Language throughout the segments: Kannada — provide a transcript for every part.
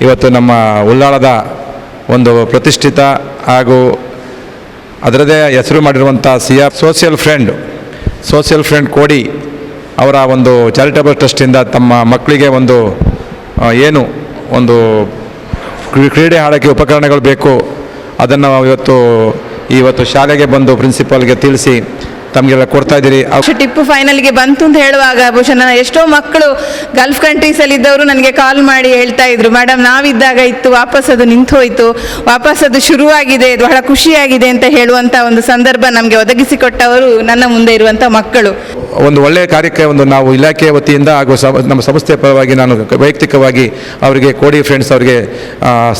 ಇವತ್ತು ನಮ್ಮ ಉಳ್ಳಾಳದ ಒಂದು ಪ್ರತಿಷ್ಠಿತ ಹಾಗೂ ಅದರದೇ ಹೆಸರು ಮಾಡಿರುವಂಥ C R social friend social friend ಕೋಡಿ ಅವರ ಒಂದು ಚಾರಿಟಬಲ್ ಟ್ರಸ್ಟಿಂದ ತಮ್ಮ ಮಕ್ಕಳಿಗೆ ಒಂದು ಏನು ಒಂದು ಕ್ರೀಡೆ ಆಡೋಕ್ಕೆ ಉಪಕರಣಗಳು ಬೇಕು. ಅದನ್ನು ಇವತ್ತು ಇವತ್ತು ಶಾಲೆಗೆ ಬಂದು ಪ್ರಿನ್ಸಿಪಾಲ್ಗೆ ತಿಳಿಸಿ ತಮಗೆಲ್ಲ ಕೊಡ್ತಾ ಇದ್ದೀರಿ. ಟಿಪ್ಪು ಫೈನಲ್ಗೆ ಬಂತು ಅಂತ ಹೇಳುವಾಗ ಬಹುಶಃ ನನ್ನ ಎಷ್ಟೋ ಮಕ್ಕಳು ಗಲ್ಫ್ ಕಂಟ್ರೀಸಲ್ಲಿ ಇದ್ದವರು ನನಗೆ ಕಾಲ್ ಮಾಡಿ ಹೇಳ್ತಾ ಇದ್ರು. ಮೇಡಮ್ ನಾವಿದ್ದಾಗ ಇತ್ತು ವಾಪಸ್ ಅದು ನಿಂತು ಹೋಯಿತು ವಾಪಸ್ ಅದು ಶುರುವಾಗಿದೆ ಬಹಳ ಖುಷಿಯಾಗಿದೆ ಅಂತ ಹೇಳುವಂಥ ಒಂದು ಸಂದರ್ಭ ನಮಗೆ ಒದಗಿಸಿಕೊಟ್ಟವರು ನನ್ನ ಮುಂದೆ ಇರುವಂಥ ಮಕ್ಕಳು. ಒಂದು ಒಳ್ಳೆಯ ಕಾರ್ಯಕ್ಕೆ ಒಂದು ನಾವು ಇಲಾಖೆ ವತಿಯಿಂದ ಹಾಗೂ ನಮ್ಮ ಸಂಸ್ಥೆ ಪರವಾಗಿ ನಾನು ವೈಯಕ್ತಿಕವಾಗಿ ಅವರಿಗೆ ಕೋಡಿ ಫ್ರೆಂಡ್ಸ್ ಅವರಿಗೆ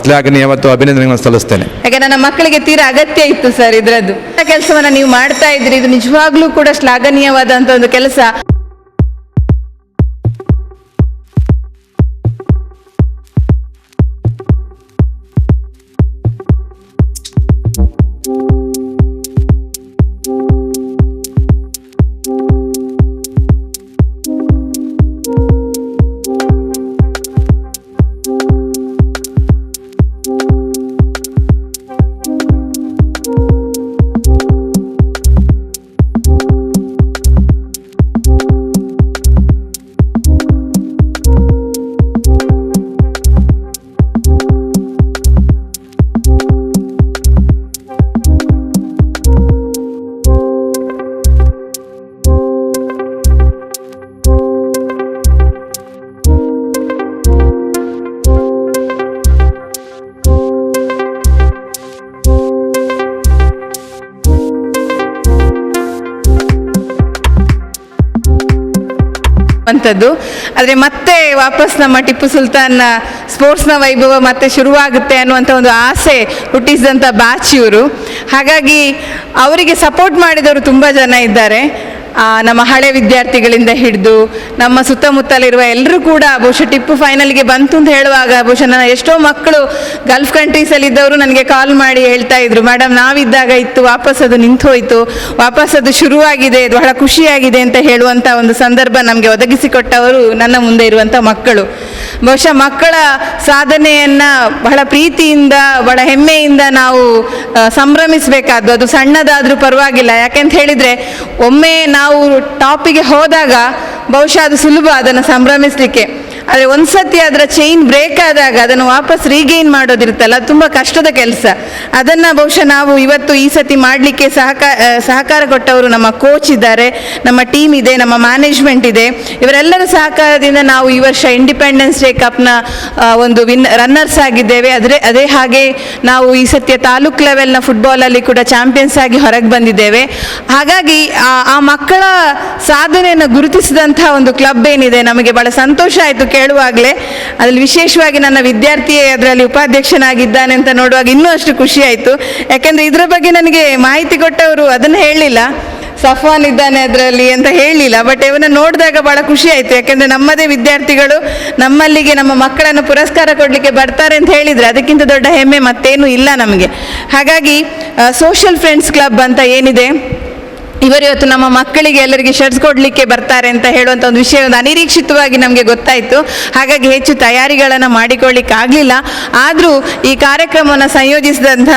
ಶ್ಲಾಘನೀಯ ಮತ್ತು ಅಭಿನಂದನೆಗಳನ್ನು ಸಲ್ಲಿಸ್ತೇನೆ. ಯಾಕೆ ನನ್ನ ಮಕ್ಕಳಿಗೆ ತೀರಾ ಅಗತ್ಯ ಇತ್ತು ಸರ್ ಇದರದ್ದು. ಕೆಲಸವನ್ನು ನೀವು ಮಾಡ್ತಾ ಇದ್ರಿ ಇದು ನಿಜವಾಗ್ಲೂ ಕೂಡ ಶ್ಲಾಘನೀಯವಾದಂಥ ಒಂದು ಕೆಲಸ. ಅಂಥದ್ದು ಆದರೆ ಮತ್ತೆ ವಾಪಸ್ ನಮ್ಮ ಟಿಪ್ಪು ಸುಲ್ತಾನ್ನ ಸ್ಪೋರ್ಟ್ಸ್ನ ವೈಭವ ಮತ್ತೆ ಶುರುವಾಗುತ್ತೆ ಅನ್ನುವಂಥ ಒಂದು ಆಸೆ ಹುಟ್ಟಿಸಿದಂಥ ಬ್ಯಾಚ್ ಇವರು ಹಾಗಾಗಿ ಅವರಿಗೆ ಸಪೋರ್ಟ್ ಮಾಡಿದವರು ತುಂಬ ಜನ ಇದ್ದಾರೆ. ನಮ್ಮ ಹಳೆ ವಿದ್ಯಾರ್ಥಿಗಳಿಂದ ಹಿಡಿದು ನಮ್ಮ ಸುತ್ತಮುತ್ತಲಿರುವ ಎಲ್ಲರೂ ಕೂಡ ಬಹುಶಃ ಟಿಪ್ಪು ಫೈನಲ್ಗೆ ಬಂತು ಅಂತ ಹೇಳುವಾಗ ಬಹುಶಃ ನನ್ನ ಎಷ್ಟೋ ಮಕ್ಕಳು ಗಲ್ಫ್ ಕಂಟ್ರೀಸಲ್ಲಿ ಇದ್ದವರು ನನಗೆ ಕಾಲ್ ಮಾಡಿ ಹೇಳ್ತಾ ಇದ್ರು ಮೇಡಮ್ ನಾವಿದ್ದಾಗ ಇತ್ತು, ವಾಪಸ್ ಅದು ನಿಂತು ಹೋಯಿತು ವಾಪಸ್ ಅದು ಶುರುವಾಗಿದೆ ಬಹಳ ಖುಷಿಯಾಗಿದೆ ಅಂತ ಹೇಳುವಂಥ ಒಂದು ಸಂದರ್ಭ ನಮಗೆ ಒದಗಿಸಿಕೊಟ್ಟವರು ನನ್ನ ಮುಂದೆ ಇರುವಂಥ ಮಕ್ಕಳು. ಬಹುಶಃ ಮಕ್ಕಳ ಸಾಧನೆಯನ್ನು ಬಹಳ ಪ್ರೀತಿಯಿಂದ, ಬಹಳ ಹೆಮ್ಮೆಯಿಂದ ನಾವು ಸಂಭ್ರಮಿಸಬೇಕಾದ್ದು, ಅದು ಸಣ್ಣದಾದರೂ ಪರವಾಗಿಲ್ಲ. ಯಾಕೆಂತ ಹೇಳಿದರೆ, ಒಮ್ಮೆ ನಾವು ಟಾಪಿಗೆ ಹೋದಾಗ ಬಹುಶಃ ಅದು ಸುಲಭ ಅದನ್ನು ಸಂಭ್ರಮಿಸಲಿಕ್ಕೆ. ಆದರೆ ಒಂದ್ಸತಿ ಅದರ ಚೈನ್ ಬ್ರೇಕ್ ಆದಾಗ ಅದನ್ನು ವಾಪಸ್ ರೀಗೈನ್ ಮಾಡೋದಿರುತ್ತಲ್ಲ, ಅದು ತುಂಬ ಕಷ್ಟದ ಕೆಲಸ. ಅದನ್ನು ಬಹುಶಃ ನಾವು ಇವತ್ತು ಈ ಸತಿ ಮಾಡಲಿಕ್ಕೆ ಸಹಕಾರ ಸಹಕಾರ ಕೊಟ್ಟವರು ನಮ್ಮ ಕೋಚ್ ಇದ್ದಾರೆ, ನಮ್ಮ ಟೀಮ್ ಇದೆ, ನಮ್ಮ ಮ್ಯಾನೇಜ್ಮೆಂಟ್ ಇದೆ. ಇವರೆಲ್ಲರ ಸಹಕಾರದಿಂದ ನಾವು ಈ ವರ್ಷ ಇಂಡಿಪೆಂಡೆನ್ಸ್ ಡೇ ಕಪ್ನ ಒಂದು ವಿನ್ ರನ್ನರ್ಸ್ ಆಗಿದ್ದೇವೆ. ಆದರೆ ಅದೇ ಹಾಗೆ ನಾವು ಈ ಸತ್ಯ ತಾಲೂಕ್ ಲೆವೆಲ್ನ ಫುಟ್ಬಾಲಲ್ಲಿ ಕೂಡ ಚಾಂಪಿಯನ್ಸ್ ಆಗಿ ಹೊರಗೆ ಬಂದಿದ್ದೇವೆ. ಹಾಗಾಗಿ, ಆ ಮಕ್ಕಳ ಸಾಧನೆಯನ್ನು ಗುರುತಿಸಿದಂಥ ಒಂದು ಕ್ಲಬ್ ಏನಿದೆ, ನಮಗೆ ಬಹಳ ಸಂತೋಷ ಆಯಿತು ಕೇಳುವಾಗಲೇ ಅದರಲ್ಲಿ ವಿಶೇಷವಾಗಿ ನನ್ನ ವಿದ್ಯಾರ್ಥಿಯೇ ಅದರಲ್ಲಿ ಉಪಾಧ್ಯಕ್ಷನಾಗಿದ್ದಾನೆ ಅಂತ ನೋಡುವಾಗ ಇನ್ನೂ ಅಷ್ಟು ಖುಷಿ ಆಯಿತು. ಯಾಕೆಂದರೆ ಇದರ ಬಗ್ಗೆ ನನಗೆ ಮಾಹಿತಿ ಕೊಟ್ಟವರು ಅದನ್ನು ಹೇಳಲಿಲ್ಲ ಸಫಾನ್ ಇದ್ದಾನೆ ಅದರಲ್ಲಿ ಅಂತ ಹೇಳಲಿಲ್ಲ ಬಟ್ ಇವನ್ನ ನೋಡಿದಾಗ ಭಾಳ ಖುಷಿ ಆಯಿತು. ಯಾಕೆಂದರೆ ನಮ್ಮದೇ ವಿದ್ಯಾರ್ಥಿಗಳು ನಮ್ಮಲ್ಲಿಗೆ, ನಮ್ಮ ಮಕ್ಕಳನ್ನು ಪುರಸ್ಕಾರ ಕೊಡಲಿಕ್ಕೆ ಬರ್ತಾರೆ ಅಂತ ಹೇಳಿದರೆ ಅದಕ್ಕಿಂತ ದೊಡ್ಡ ಹೆಮ್ಮೆ ಮತ್ತೇನೂ ಇಲ್ಲ ನಮಗೆ. ಹಾಗಾಗಿ ಸೋಷಿಯಲ್ ಫ್ರೆಂಡ್ಸ್ ಕ್ಲಬ್ ಅಂತ ಏನಿದೆ? ಇವರು ಇವತ್ತು ನಮ್ಮ ಮಕ್ಕಳಿಗೆ ಎಲ್ಲರಿಗೆ ಶರ್ಟ್ಸ್ ಕೊಡಲಿಕ್ಕೆ ಬರ್ತಾರೆ ಅಂತ ಹೇಳುವಂಥ ಒಂದು ವಿಷಯ ಒಂದು ಅನಿರೀಕ್ಷಿತವಾಗಿ ನಮಗೆ ಗೊತ್ತಾಯಿತು. ಹಾಗಾಗಿ ಹೆಚ್ಚು ತಯಾರಿಗಳನ್ನು ಮಾಡಿಕೊಳ್ಳಿಕ್ಕೆ ಆಗಲಿಲ್ಲ. ಆದರೂ ಈ ಕಾರ್ಯಕ್ರಮವನ್ನು ಸಂಯೋಜಿಸಿದಂಥ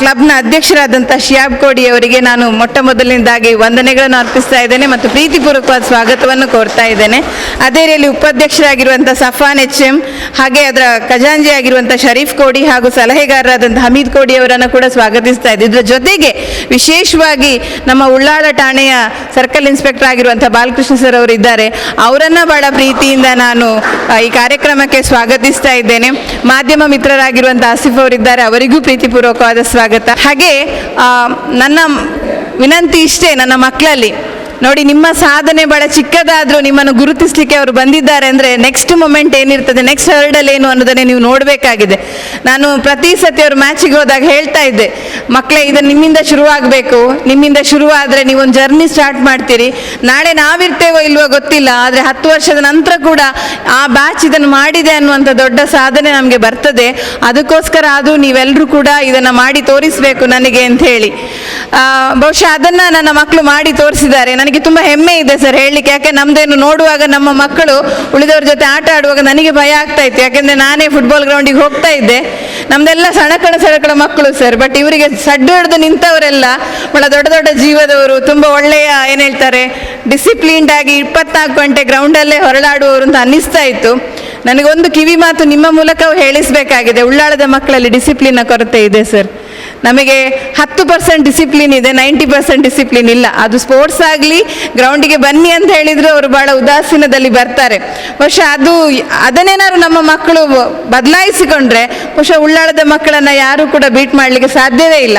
ಕ್ಲಬ್ನ ಅಧ್ಯಕ್ಷರಾದಂಥ ಶಿಯಾಬ್ ಕೋಡಿ ಅವರಿಗೆ ನಾನು ಮೊಟ್ಟ ಮೊದಲನೇದಾಗಿ ವಂದನೆಗಳನ್ನು ಅರ್ಪಿಸ್ತಾ ಇದ್ದೇನೆ ಮತ್ತು ಪ್ರೀತಿಪೂರ್ವಕವಾದ ಸ್ವಾಗತವನ್ನು ಕೋರ್ತಾ ಇದ್ದೇನೆ. ಅದೇ ರೀತಿಯಲ್ಲಿ ಉಪಾಧ್ಯಕ್ಷರಾಗಿರುವಂಥ ಸಫಾನ್ ಎಚ್ ಎಂ ಹಾಗೆ ಅದರ ಖಜಾಂಜಿ ಆಗಿರುವಂಥ ಶರೀಫ್ ಕೋಡಿ ಹಾಗೂ ಸಲಹೆಗಾರರಾದಂಥ ಹಮೀದ್ ಕೋಡಿ ಅವರನ್ನು ಕೂಡ ಸ್ವಾಗತಿಸ್ತಾ ಇದ್ದೆ ಇದರ ಜೊತೆಗೆ ವಿಶೇಷವಾಗಿ ನಮ್ಮ ಉಳ್ಳಾಳ ಠಾಣೆಯ ಸರ್ಕಲ್ ಇನ್ಸ್ಪೆಕ್ಟರ್ ಆಗಿರುವಂಥ ಬಾಲಕೃಷ್ಣ ಸರ್ ಅವರು ಇದ್ದಾರೆ. ಅವರನ್ನು ಬಹಳ ಪ್ರೀತಿಯಿಂದ ನಾನು ಈ ಕಾರ್ಯಕ್ರಮಕ್ಕೆ ಸ್ವಾಗತಿಸ್ತಾ ಇದ್ದೇನೆ. ಮಾಧ್ಯಮ ಮಿತ್ರರಾಗಿರುವಂಥ ಆಸಿಫ್ ಅವರಿದ್ದಾರೆ. ಅವರಿಗೂ ಪ್ರೀತಿಪೂರ್ವಕವಾದ ಸ್ವಾಗತ. ಹಾಗೆ ನನ್ನ ವಿನಂತಿ ಇಷ್ಟೇ ನನ್ನ ಮಕ್ಕಳಲ್ಲಿ. ನೋಡಿ, ನಿಮ್ಮ ಸಾಧನೆ ಬಹಳ ಚಿಕ್ಕದಾದರೂ ನಿಮ್ಮನ್ನು ಗುರುತಿಸ್ಲಿಕ್ಕೆ ಅವರು ಬಂದಿದ್ದಾರೆ ಅಂದ್ರೆ ನೆಕ್ಸ್ಟ್ ಮೊಮೆಂಟ್ ಏನಿರ್ತದೆ ನೆಕ್ಸ್ಟ್ ಹರ್ಡಲ್ ಏನು ಅನ್ನೋದನ್ನೇ ನೀವು ನೋಡಬೇಕಾಗಿದೆ. ನಾನು ಪ್ರತಿ ಸತಿ ಅವ್ರ ಮ್ಯಾಚಿಗೆ ಹೋದಾಗ ಹೇಳ್ತಾ ಇದ್ದೆ ಮಕ್ಕಳೇ ಇದು ನಿಮ್ಮಿಂದ ಶುರುವಾಗಬೇಕು. ನಿಮ್ಮಿಂದ ಶುರುವಾದರೆ ನೀವೊಂದು ಜರ್ನಿ ಸ್ಟಾರ್ಟ್ ಮಾಡ್ತೀರಿ. ನಾಳೆ ನಾವಿರ್ತೇವೋ ಇಲ್ವೋ ಗೊತ್ತಿಲ್ಲ, ಆದರೆ ಹತ್ತು ವರ್ಷದ ನಂತರ ಕೂಡ ಆ ಬ್ಯಾಚ್ ಇದನ್ನು ಮಾಡಿದೆ ಅನ್ನುವಂಥ ದೊಡ್ಡ ಸಾಧನೆ ನಮಗೆ ಬರ್ತದೆ. ಅದಕ್ಕೋಸ್ಕರ ಅದು ನೀವೆಲ್ಲರೂ ಕೂಡ ಇದನ್ನು ಮಾಡಿ ತೋರಿಸಬೇಕು ನನಗೆ ಅಂತ ಹೇಳಿ. ಬಹುಶಃ ಅದನ್ನು ನನ್ನ ಮಕ್ಕಳು ಮಾಡಿ ತೋರಿಸಿದ್ದಾರೆ. ನನಗೆ ತುಂಬ ಹೆಮ್ಮೆ ಇದೆ ಸರ್ ಹೇಳಲಿಕ್ಕೆ. ಯಾಕೆ ನಮ್ಮದೇನು ನೋಡುವಾಗ ನಮ್ಮ ಮಕ್ಕಳು ಉಳಿದವ್ರ ಜೊತೆ ಆಟ ಆಡುವಾಗ ನನಗೆ ಭಯ ಆಗ್ತಾ ಇತ್ತು. ಯಾಕೆಂದರೆ ನಾನೇ ಫುಟ್ಬಾಲ್ ಗ್ರೌಂಡಿಗೆ ಹೋಗ್ತಾ ಇದ್ದೆ. ನಮ್ದೆಲ್ಲ ಸಣಕಣ ಸಣಕಣ ಮಕ್ಕಳು ಸರ್ ಬಟ್ ಇವರಿಗೆ ಸಡ್ಡು ಹಿಡಿದು ನಿಂತವರೆಲ್ಲ ಬಹಳ ದೊಡ್ಡ ದೊಡ್ಡ ಜೀವದವರು, ತುಂಬ ಒಳ್ಳೆಯ ಏನು ಹೇಳ್ತಾರೆ ಡಿಸಿಪ್ಲಿನ್ಡ್ ಆಗಿ ಇಪ್ಪತ್ನಾಲ್ಕು ಗಂಟೆ ಗ್ರೌಂಡಲ್ಲೇ ಹೊರಳಾಡುವವರು ಅಂತ ಅನ್ನಿಸ್ತಾ ಇತ್ತು. ನನಗೊಂದು ಕಿವಿ ಮಾತು ನಿಮ್ಮ ಮೂಲಕವೂ ಹೇಳಿಸಬೇಕಾಗಿದೆ. ಉಳ್ಳಾಳದ ಮಕ್ಕಳಲ್ಲಿ ಡಿಸಿಪ್ಲಿನ್ನ ಕೊರತೆ ಇದೆ ಸರ್. ನಮಗೆ ಹತ್ತು ಪರ್ಸೆಂಟ್ ಡಿಸಿಪ್ಲಿನ್ ಇದೆ ನೈಂಟಿ ಪರ್ಸೆಂಟ್ ಡಿಸಿಪ್ಲಿನ್ ಇಲ್ಲ. ಅದು ಸ್ಪೋರ್ಟ್ಸ್ ಆಗಲಿ ಗ್ರೌಂಡಿಗೆ ಬನ್ನಿ ಅಂತ ಹೇಳಿದರೆ ಅವರು ಭಾಳ ಉದಾಸೀನದಲ್ಲಿ ಬರ್ತಾರೆ. ಬಹುಶಃ ಅದು ಅದನ್ನೇನಾದ್ರು ನಮ್ಮ ಮಕ್ಕಳು ಬದಲಾಯಿಸಿಕೊಂಡ್ರೆ, ಬಹುಶಃ ಉಳ್ಳಾಳದ ಮಕ್ಕಳನ್ನು ಯಾರೂ ಕೂಡ ಬೀಟ್ ಮಾಡಲಿಕ್ಕೆ ಸಾಧ್ಯವೇ ಇಲ್ಲ.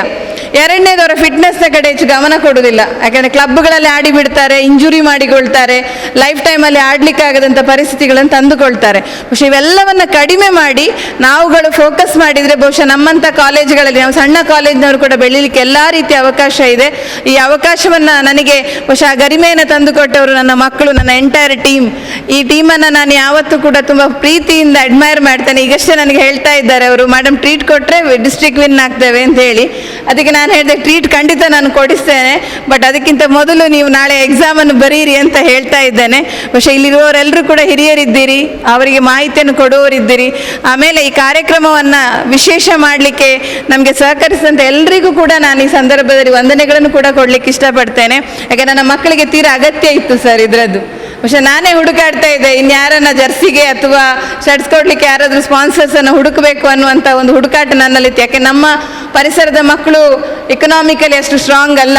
ಎರಡನೇದು ಅವರ ಫಿಟ್ನೆಸ್ನ ಕಡೆ ಹೆಚ್ಚು ಗಮನ ಕೊಡುವುದಿಲ್ಲ. ಯಾಕಂದರೆ ಕ್ಲಬ್ಗಳಲ್ಲಿ ಆಡಿ ಬಿಡ್ತಾರೆ ಇಂಜುರಿ ಮಾಡಿಕೊಳ್ತಾರೆ ಲೈಫ್ ಟೈಮಲ್ಲಿ ಆಡಲಿಕ್ಕಾಗದಂಥ ಪರಿಸ್ಥಿತಿಗಳನ್ನು ತಂದುಕೊಳ್ತಾರೆ. ಬಹುಶಃ ಇವೆಲ್ಲವನ್ನು ಕಡಿಮೆ ಮಾಡಿ ನಾವುಗಳು ಫೋಕಸ್ ಮಾಡಿದರೆ ಬಹುಶಃ ನಮ್ಮಂಥ ಕಾಲೇಜುಗಳಲ್ಲಿ ನಾವು ಸಣ್ಣ ಕಾಲೇಜಿನವರು ಕೂಡ ಬೆಳೀಲಿಕ್ಕೆ ಎಲ್ಲ ರೀತಿಯ ಅವಕಾಶ ಇದೆ. ಈ ಅವಕಾಶವನ್ನು ನನಗೆ ಬಹುಶಃ ಗರಿಮೆಯನ್ನು ತಂದುಕೊಟ್ಟವರು ನನ್ನ ಮಕ್ಕಳು, ನನ್ನ ಎಂಟೈರ್ ಟೀಮ್ ಈ ಟೀಮನ್ನು ನಾನು ಯಾವತ್ತೂ ಕೂಡ ತುಂಬ ಪ್ರೀತಿಯಿಂದ ಅಡ್ಮೈರ್ ಮಾಡ್ತೇನೆ. ಈಗಷ್ಟೇ ನನಗೆ ಹೇಳ್ತಾ ಇದ್ದಾರೆ ಅವರು ಮೇಡಮ್ ಟ್ರೀಟ್ ಕೊಟ್ಟರೆ ಡಿಸ್ಟ್ರಿಕ್ಟ್ ವಿನ್ ಆಗ್ತೇವೆ ಅಂತ ಹೇಳಿ. ಅದಕ್ಕೆ ನಾನು ಹೇಳಿದೆ ಟ್ರೀಟ್ ಖಂಡಿತ ನಾನು ಕೊಡಿಸ್ತೇನೆ ಬಟ್ ಅದಕ್ಕಿಂತ ಮೊದಲು ನೀವು ನಾಳೆ ಎಕ್ಸಾಮನ್ನು ಬರೀರಿ ಅಂತ ಹೇಳ್ತಾ ಇದ್ದೇನೆ. ಬಹುಶಃ ಇಲ್ಲಿರುವವರೆಲ್ಲರೂ ಕೂಡ ಹಿರಿಯರಿದ್ದೀರಿ, ಅವರಿಗೆ ಮಾಹಿತಿಯನ್ನು ಕೊಡುವವರಿದ್ದೀರಿ. ಆಮೇಲೆ ಈ ಕಾರ್ಯಕ್ರಮವನ್ನು ವಿಶೇಷ ಮಾಡಲಿಕ್ಕೆ ನಮಗೆ ಸಹಕರಿಸಿದಂಥ ಎಲ್ಲರಿಗೂ ಕೂಡ ನಾನು ಈ ಸಂದರ್ಭದಲ್ಲಿ ವಂದನೆಗಳನ್ನು ಕೂಡ ಕೊಡಲಿಕ್ಕೆ ಇಷ್ಟಪಡ್ತೇನೆ. ಯಾಕೆ ನನ್ನ ಮಕ್ಕಳಿಗೆ ತೀರಾ ಅಗತ್ಯ ಇತ್ತು ಸರ್ ಇದರದ್ದು. ಬಹುಶಃ ನಾನೇ ಹುಡುಕಾಡ್ತಾ ಇದ್ದೆ ಇನ್ಯಾರನ್ನ ಜರ್ಸಿಗೆ ಅಥವಾ ಶರ್ಟ್ಸ್ ಕೊಡ್ಲಿಕ್ಕೆ ಯಾರಾದರೂ ಸ್ಪಾನ್ಸರ್ಸನ್ನು ಹುಡುಕಬೇಕು ಅನ್ನುವಂಥ ಒಂದು ಹುಡುಕಾಟ ನನ್ನಲ್ಲಿತ್ತು. ಯಾಕೆ ನಮ್ಮ ಪರಿಸರದ ಮಕ್ಕಳು ಎಕನಾಮಿಕಲಿ ಅಷ್ಟು ಸ್ಟ್ರಾಂಗ್ ಅಲ್ಲ.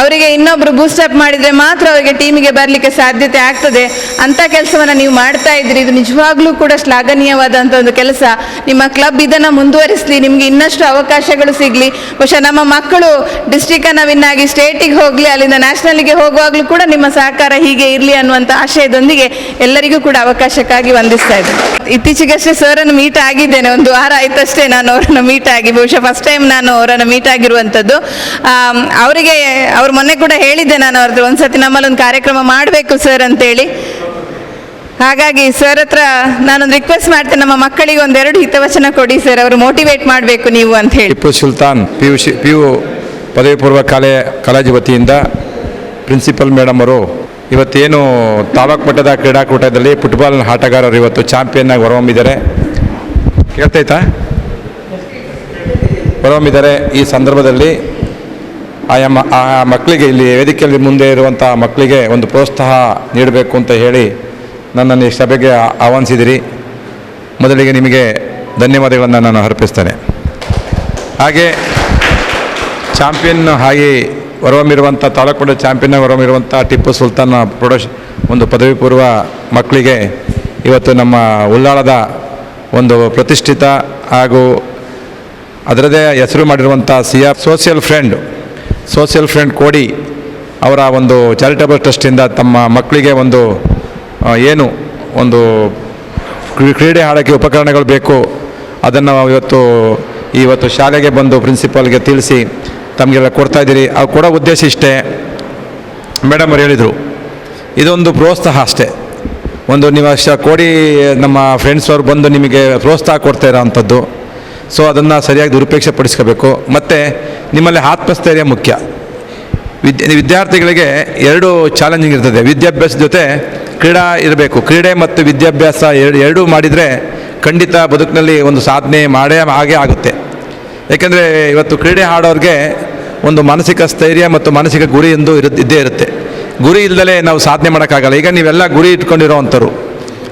ಅವರಿಗೆ ಇನ್ನೊಬ್ರು ಬೂಸ್ಟಪ್ ಮಾಡಿದರೆ ಮಾತ್ರ ಅವರಿಗೆ ಟೀಮಿಗೆ ಬರಲಿಕ್ಕೆ ಸಾಧ್ಯತೆ ಆಗ್ತದೆ ಅಂಥ ಕೆಲಸವನ್ನು ನೀವು ಮಾಡ್ತಾ ಇದ್ರಿ ಇದು ನಿಜವಾಗ್ಲೂ ಕೂಡ ಶ್ಲಾಘನೀಯವಾದಂಥ ಒಂದು ಕೆಲಸ. ನಿಮ್ಮ ಕ್ಲಬ್ ಇದನ್ನು ಮುಂದುವರಿಸಲಿ, ನಿಮಗೆ ಇನ್ನಷ್ಟು ಅವಕಾಶಗಳು ಸಿಗಲಿ. ಬಹುಶಃ ನಮ್ಮ ಮಕ್ಕಳು ಡಿಸ್ಟಿಕನ್ನು ವಿನ್ ಆಗಿ ಸ್ಟೇಟಿಗೆ ಹೋಗಲಿ, ಅಲ್ಲಿಂದ ನ್ಯಾಷನಲ್ಗೆ ಹೋಗುವಾಗಲೂ ಕೂಡ ನಿಮ್ಮ ಸಹಕಾರ ಹೀಗೆ ಇರಲಿ ಅನ್ನುವಂಥ ಆಶಯದೊಂದಿಗೆ ಎಲ್ಲರಿಗೂ ಕೂಡ ಅವಕಾಶಕ್ಕಾಗಿ ವಂದಿಸ್ತಾ ಇದ್ದೆ ಇತ್ತೀಚೆಗಷ್ಟೇ ಅನ್ನು ಮೀಟ್ ಆಗಿದ್ದೇನೆ. ಒಂದು ವಾರ ಆಯ್ತಷ್ಟೇ ನಾನು ಅವರನ್ನು ಮೀಟ್ ಆಗಿ, ಬಹುಶಃ ಫಸ್ಟ್ ಟೈಮ್ ನಾನು ಅವರನ್ನು ಮೀಟ್ ಆಗಿರುವಂಥದ್ದು ಅವರಿಗೆ ಅವ್ರು ಮೊನ್ನೆ ಕೂಡ ಹೇಳಿದ್ದೆ ನಾನು ಅವ್ರದ್ದು ಒಂದ್ಸತಿ ನಮ್ಮಲ್ಲಿ ಒಂದು ಕಾರ್ಯಕ್ರಮ ಮಾಡಬೇಕು ಸರ್ ಅಂತೇಳಿ. ಹಾಗಾಗಿ ಸರ್ ಹತ್ರ ನಾನೊಂದು ರಿಕ್ವೆಸ್ಟ್ ಮಾಡ್ತೇನೆ, ನಮ್ಮ ಮಕ್ಕಳಿಗೆ ಒಂದೆರಡು ಹಿತವಚನ ಕೊಡಿ ಸರ್ ಅವರು ಮೋಟಿವೇಟ್ ಮಾಡಬೇಕು ನೀವು ಅಂತ ಹೇಳಿ. ಟಿಪ್ಪು ಸುಲ್ತಾನ್ ಪಿ ಯು ಶಿ ಪಿ ಯು ಪದವಿ ಪೂರ್ವ ಕಾಲೇ, ಕಾಲೇಜು ವತಿಯಿಂದ ಪ್ರಿನ್ಸಿಪಲ್ ಮೇಡಮ್ ಅವರು ಇವತ್ತೇನು ತಾಲೂಕು ಮಟ್ಟದ ಕ್ರೀಡಾಕೂಟದಲ್ಲಿ ಫುಟ್ಬಾಲ್ ಆಟಗಾರರು ಇವತ್ತು ಚಾಂಪಿಯನ್ ಆಗಿ ಹೊರಹೊಮ್ಮಿದ್ದಾರೆ. ಕೇಳ್ತೈತಾ ಹೊರಹೊಮ್ಮಿದ್ದಾರೆ ಈ ಸಂದರ್ಭದಲ್ಲಿ. ಆಯಾ ಆ ಮಕ್ಕಳಿಗೆ ಇಲ್ಲಿ ವೇದಿಕೆಯಲ್ಲಿ ಮುಂದೆ ಇರುವಂಥ ಮಕ್ಕಳಿಗೆ ಒಂದು ಪ್ರೋತ್ಸಾಹ ನೀಡಬೇಕು ಅಂತ ಹೇಳಿ ನನ್ನನ್ನು ಈ ಸಭೆಗೆ ಆಹ್ವಾನಿಸಿದಿರಿ. ಮೊದಲಿಗೆ ನಿಮಗೆ ಧನ್ಯವಾದಗಳನ್ನು ನಾನು ಅರ್ಪಿಸ್ತೇನೆ. ಹಾಗೆ ಚಾಂಪಿಯನ್ ಆಗಿ ಹೊರಹೊಮ್ಮಿರುವಂಥ ತಾಲೂಕು ಚಾಂಪಿಯನ್ ಆಗಿ ಹೊರಹೊಮ್ಮಿರುವಂಥ ಟಿಪ್ಪು ಸುಲ್ತಾನ್ ಪ್ರೊಡಕ್ಷ, ಒಂದು ಪದವಿ ಪೂರ್ವ ಮಕ್ಕಳಿಗೆ ಇವತ್ತು ನಮ್ಮ ಉಳ್ಳಾಳದ ಒಂದು ಪ್ರತಿಷ್ಠಿತ ಹಾಗೂ ಅದರದೇ ಹೆಸರು ಮಾಡಿರುವಂಥ C R social friend social friend ಕೋಡಿ ಅವರ ಒಂದು ಚಾರಿಟಬಲ್ ಟ್ರಸ್ಟಿಂದ ತಮ್ಮ ಮಕ್ಕಳಿಗೆ ಒಂದು ಏನು ಒಂದು ಕ್ರೀ- ಕ್ರೀಡೆ ಆಡೋಕ್ಕೆ ಉಪಕರಣಗಳು ಬೇಕು. ಅದನ್ನು ಇವತ್ತು ಇವತ್ತು ಶಾಲೆಗೆ ಬಂದು ಪ್ರಿನ್ಸಿಪಾಲ್ಗೆ ತಿಳಿಸಿ ತಮಗೆಲ್ಲ ಕೊಡ್ತಾ ಇದ್ದೀರಿ. ಅವು ಕೊಡೋ ಉದ್ದೇಶ ಇಷ್ಟೇ. ಮೇಡಮ್ ಅವ್ರು ಹೇಳಿದರು, ಇದೊಂದು ಪ್ರೋತ್ಸಾಹ ಅಷ್ಟೇ. ಒಂದು ನೀವು ಕೋಡಿ ನಮ್ಮ ಫ್ರೆಂಡ್ಸ್ ಅವ್ರು ಬಂದು ನಿಮಗೆ ಪ್ರೋತ್ಸಾಹ ಕೊಡ್ತಾ ಇರೋ ಅಂಥದ್ದು ಸೊ ಅದನ್ನು ಸರಿಯಾಗಿ ದುರುಪೇಕ್ಷೆ ಪಡಿಸ್ಕೋಬೇಕು ಮತ್ತು ನಿಮ್ಮಲ್ಲಿ ಆತ್ಮಸ್ಥೈರ್ಯ ಮುಖ್ಯ. ವಿದ್ಯ ವಿದ್ಯಾರ್ಥಿಗಳಿಗೆ ಎರಡು ಚಾಲೆಂಜಿಂಗ್ ಇರ್ತದೆ. ವಿದ್ಯಾಭ್ಯಾಸ ಜೊತೆ ಕ್ರೀಡಾ ಇರಬೇಕು. ಕ್ರೀಡೆ ಮತ್ತು ವಿದ್ಯಾಭ್ಯಾಸ ಎರಡು, ಎರಡೂ ಮಾಡಿದರೆ ಖಂಡಿತ ಬದುಕಿನಲ್ಲಿ ಒಂದು ಸಾಧನೆ ಮಾಡೇ ಹಾಗೆ ಆಗುತ್ತೆ. ಏಕೆಂದರೆ ಇವತ್ತು ಕ್ರೀಡೆ ಆಡೋರಿಗೆ ಒಂದು ಮಾನಸಿಕ ಸ್ಥೈರ್ಯ ಮತ್ತು ಮಾನಸಿಕ ಗುರಿ ಎಂದು ಇರು, ಇದ್ದೇ ಇರುತ್ತೆ. ಗುರಿ ಇಲ್ಲದಲೇ ನಾವು ಸಾಧನೆ ಮಾಡೋಕ್ಕಾಗಲ್ಲ. ಈಗ ನೀವೆಲ್ಲ ಗುರಿ ಇಟ್ಕೊಂಡಿರೋ ಅಂಥವ್ರು.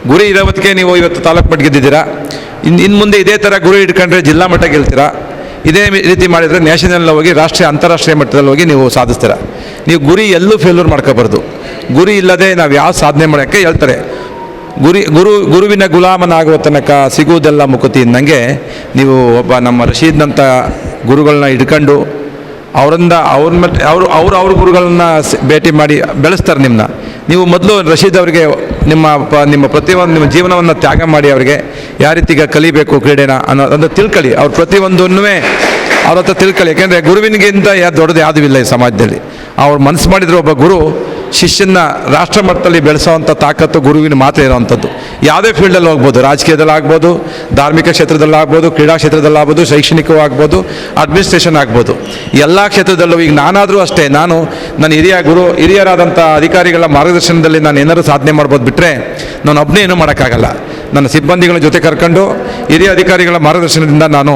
ಗುರಿ ಇರೋದಕ್ಕೆ ನೀವು ಇವತ್ತು ತಾಲೂಕು ಮಟ್ಟ ಗೆದ್ದಿದ್ದೀರಾ? ಇನ್ನು ಇನ್ನು ಮುಂದೆ ಇದೇ ಥರ ಗುರಿ ಇಟ್ಕೊಂಡ್ರೆ ಜಿಲ್ಲಾ ಮಟ್ಟ ಗೆಲ್ತೀರಾ? ಇದೇ ರೀತಿ ಮಾಡಿದರೆ ನ್ಯಾಷನಲ್ ಹೋಗಿ ರಾಷ್ಟ್ರೀಯ, ಅಂತಾರಾಷ್ಟ್ರೀಯ ಮಟ್ಟದಲ್ಲಿ ಹೋಗಿ ನೀವು ಸಾಧಿಸ್ತೀರ? ನೀವು ಗುರಿ ಎಲ್ಲೂ ಫೇಲ್ಯೂರ್ ಮಾಡ್ಕೋಬಾರ್ದು. ಗುರಿ ಇಲ್ಲದೆ ನಾವು ಯಾವ ಸಾಧನೆ ಮಾಡೋಕ್ಕೆ ಹೇಳ್ತಾರೆ. ಗುರಿ, ಗುರು, ಗುರುವಿನ ಗುಲಾಮನಾಗುವ ತನಕ ಸಿಗುವುದೆಲ್ಲ ಮುಕುತಿ. ಇದ್ದಂಗೆ ನೀವು ಒಬ್ಬ ನಮ್ಮ ರಶೀದ್ನಂಥ ಗುರುಗಳನ್ನ ಹಿಡ್ಕೊಂಡು ಅವರಿಂದ ಅವ್ರ ಮತ್ತೆ ಅವರು ಅವ್ರು ಅವ್ರ ಗುರುಗಳನ್ನ ಭೇಟಿ ಮಾಡಿ ಬೆಳೆಸ್ತಾರೆ ನಿಮ್ಮನ್ನ ನೀವು ಮೊದಲು ರಶೀದ್ ಅವರಿಗೆ ನಿಮ್ಮ ನಿಮ್ಮ ಪ್ರತಿಯೊಂದು ನಿಮ್ಮ ಜೀವನವನ್ನು ತ್ಯಾಗ ಮಾಡಿ ಅವರಿಗೆ ಯಾವ ರೀತಿಗೆ ಕಲಿಬೇಕು ಕ್ರೀಡೆನ ಅನ್ನೋ ಅದನ್ನು ತಿಳ್ಕೊಳ್ಳಿ ಅವ್ರ ಪ್ರತಿಯೊಂದನ್ನೂ ಅವ್ರ ಹತ್ರ ತಿಳ್ಕೊಳ್ಳಿ ಯಾಕೆಂದರೆ ಗುರುವಿನಿಗಿಂತ ಯಾ ದೊಡ್ಡದು ಯಾವುದೂ ಇಲ್ಲ ಈ ಸಮಾಜದಲ್ಲಿ. ಅವ್ರು ಮನಸ್ಸು ಮಾಡಿದ್ರು ಒಬ್ಬ ಗುರು ಶಿಷ್ಯನ ರಾಷ್ಟ್ರ ಮಟ್ಟದಲ್ಲಿ ಬೆಳೆಸೋವಂಥ ತಾಕತ್ತು ಗುರುವಿನ ಮಾತ್ರ ಇರೋವಂಥದ್ದು ಯಾವುದೇ ಫೀಲ್ಡಲ್ಲಿ ಹೋಗ್ಬೋದು. ರಾಜಕೀಯದಲ್ಲಿ ಆಗ್ಬೋದು ಧಾರ್ಮಿಕ ಕ್ಷೇತ್ರದಲ್ಲಿ ಆಗ್ಬೋದು ಕ್ರೀಡಾ ಕ್ಷೇತ್ರದಲ್ಲಿ ಆಗ್ಬೋದು ಶೈಕ್ಷಣಿಕವೂ ಆಗ್ಬೋದು. ಅಡ್ಮಿನಿಸ್ಟ್ರೇಷನ್ ಆಗ್ಬೋದು ಎಲ್ಲ ಕ್ಷೇತ್ರದಲ್ಲೂ ಈಗ ನಾನಾದರೂ ಅಷ್ಟೇ, ನಾನು ನನ್ನ ಹಿರಿಯ ಗುರು ಹಿರಿಯರಾದಂಥ ಅಧಿಕಾರಿಗಳ ಮಾರ್ಗದರ್ಶನದಲ್ಲಿ ನಾನು ಏನಾದರೂ ಸಾಧನೆ ಮಾಡ್ಬೋದು ಬಿಟ್ಟರೆ ನಾನು ಒಬ್ಬನೇ ಏನೂ ಮಾಡೋಕ್ಕಾಗಲ್ಲ. ನನ್ನ ಸಿಬ್ಬಂದಿಗಳ ಜೊತೆ ಕರ್ಕೊಂಡು ಹಿರಿಯ ಅಧಿಕಾರಿಗಳ ಮಾರ್ಗದರ್ಶನದಿಂದ ನಾನು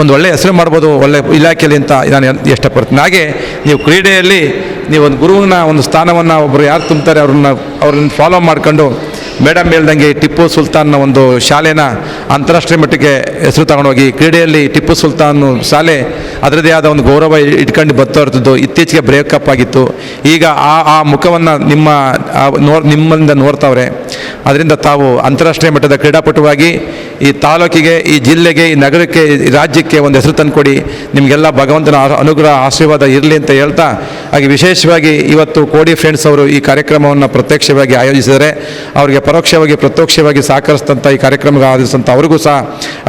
ಒಂದು ಒಳ್ಳೆಯ ಹೆಸರು ಮಾಡ್ಬೋದು, ಒಳ್ಳೆ ಇಲಾಖೆಯಲ್ಲಿ ಅಂತ ನಾನು ಇಷ್ಟಪಡ್ತೀನಿ ಹಾಗೆ ನೀವು ಕ್ರೀಡೆಯಲ್ಲಿ ನೀವು ಒಂದು ಗುರುವಿನ ಒಂದು ಸ್ಥಾನವನ್ನು ಒಬ್ಬರು ಯಾರು ತುಂಬ್ತಾರೆ ಅವ್ರನ್ನ ಅವ್ರನ್ನ ಫಾಲೋ ಮಾಡ್ಕೊಂಡು ಮೇಡಮ್ ಹೇಳ್ದಂಗೆ ಟಿಪ್ಪು ಸುಲ್ತಾನ್ನ ಒಂದು ಶಾಲೆನ ಅಂತಾರಾಷ್ಟ್ರೀಯ ಮಟ್ಟಕ್ಕೆ ಹೆಸರು ತಗೊಂಡೋಗಿ ಕ್ರೀಡೆಯಲ್ಲಿ ಟಿಪ್ಪು ಸುಲ್ತಾನ್ ಶಾಲೆ ಅದರದೇ ಆದ ಒಂದು ಗೌರವ ಇಟ್ಕೊಂಡು ಬರ್ತಾ ಇರ್ತಿದ್ದು. ಇತ್ತೀಚೆಗೆ ಬ್ರೇಕಪ್ ಆಗಿತ್ತು. ಈಗ ಆ ಆ ಮುಖವನ್ನು ನಿಮ್ಮ ನೋ ನಿಮ್ಮಿಂದ ನೋಡ್ತಾವ್ರೆ ಅದರಿಂದ ತಾವು ಅಂತಾರಾಷ್ಟ್ರೀಯ ಮಟ್ಟದ ಕ್ರೀಡಾಪಟುವಾಗಿ ಈ ತಾಲೂಕಿಗೆ, ಈ ಜಿಲ್ಲೆಗೆ, ಈ ನಗರಕ್ಕೆ, ಈ ರಾಜ್ಯಕ್ಕೆ ಒಂದು ಹೆಸರು ತಂದುಕೊಡಿ ನಿಮಗೆಲ್ಲ ಭಗವಂತನ ಅನುಗ್ರಹ, ಆಶೀರ್ವಾದ ಇರಲಿ ಅಂತ ಹೇಳ್ತಾ, ಹಾಗೆ ವಿಶೇಷವಾಗಿ ಇವತ್ತು ಕೋಡಿ ಫ್ರೆಂಡ್ಸ್ ಅವರು ಈ ಕಾರ್ಯಕ್ರಮವನ್ನು ಪ್ರತ್ಯಕ್ಷವಾಗಿ ಆಯೋಜಿಸಿದರೆ, ಅವರಿಗೆ ಪರೋಕ್ಷವಾಗಿ, ಪ್ರತ್ಯಕ್ಷವಾಗಿ ಸಹಕರಿಸಿದಂಥ ಈ ಕಾರ್ಯಕ್ರಮಕ್ಕೆ ಆಯೋಜಿಸಿದಂಥ ಅವರಿಗೂ ಸಹ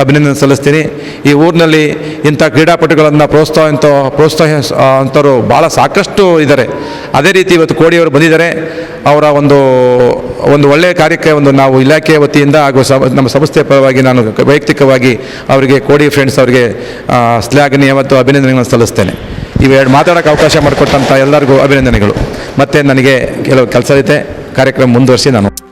ಅಭಿನಂದನೆ ಸಲ್ಲಿಸ್ತೀನಿ. ಈ ಊರಿನಲ್ಲಿ ಇಂಥ ಕ್ರೀಡಾಪಟುಗಳನ್ನು ಪ್ರೋತ್ಸಾಹ ಪ್ರೋತ್ಸಾಹ ಅಂಥವ್ರು ಭಾಳ ಸಾಕಷ್ಟು ಇದ್ದಾರೆ. ಅದೇ ರೀತಿ ಇವತ್ತು ಕೋಡಿಯವರು ಬಂದಿದ್ದಾರೆ. ಅವರ ಒಂದು ಒಂದು ಒಳ್ಳೆಯ ಕಾರ್ಯಕ್ಕೆ ಒಂದು ನಾವು ಇಲಾಖೆಯ ವತಿಯಿಂದ ಹಾಗೂ ನಮ್ಮ ಸಂಸ್ಥೆಯ ಪರವಾಗಿ ನಾನು ವೈಯಕ್ತಿಕವಾಗಿ ಅವರಿಗೆ ಕೋಡಿ ಫ್ರೆಂಡ್ಸ್ ಅವರಿಗೆ ಶ್ಲಾಘನೀಯ ಮತ್ತು ಅಭಿನಂದನೆಗಳನ್ನು ಸಲ್ಲಿಸ್ತೇನೆ. ಇವೆರಡು ಮಾತಾಡೋಕೆ ಅವಕಾಶ ಮಾಡಿಕೊಟ್ಟಂಥ ಎಲ್ಲರಿಗೂ ಅಭಿನಂದನೆಗಳು. ಮತ್ತು ನನಗೆ ಕೆಲವು ಕೆಲಸ ಐತೆ ಕಾರ್ಯಕ್ರಮ ಮುಂದುವರಿಸಿ ನಾನು